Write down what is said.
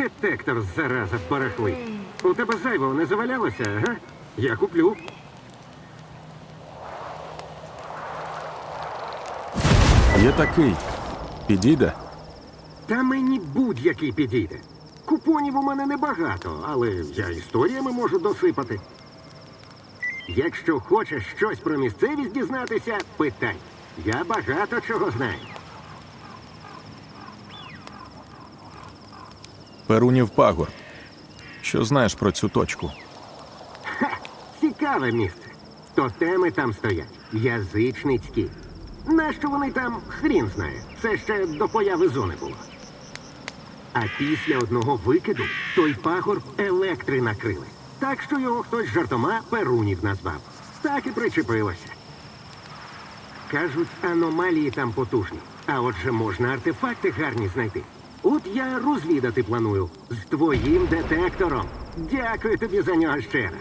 детектор зараза барахли. У тебе зайвого не завалялося, ага? Я куплю. Є такий. Підійде? Та мені будь-який підійде. Купонів у мене небагато, але я історіями можу досипати. Якщо хочеш щось про місцевість дізнатися, питай. Я багато чого знаю. Перунів пагорб. Що знаєш про цю точку? Ха! Цікаве місце. Тотеми там стоять. Язичницькі. Нащо вони там хрін знає. Це ще до появи зони було. А після одного викиду той пагорб електри накрили. Так що його хтось жартома перунів назвав. Так і причепилося. Кажуть, аномалії там потужні. А отже, можна артефакти гарні знайти. От я розвідати планую з твоїм детектором. Дякую тобі за нього ще раз.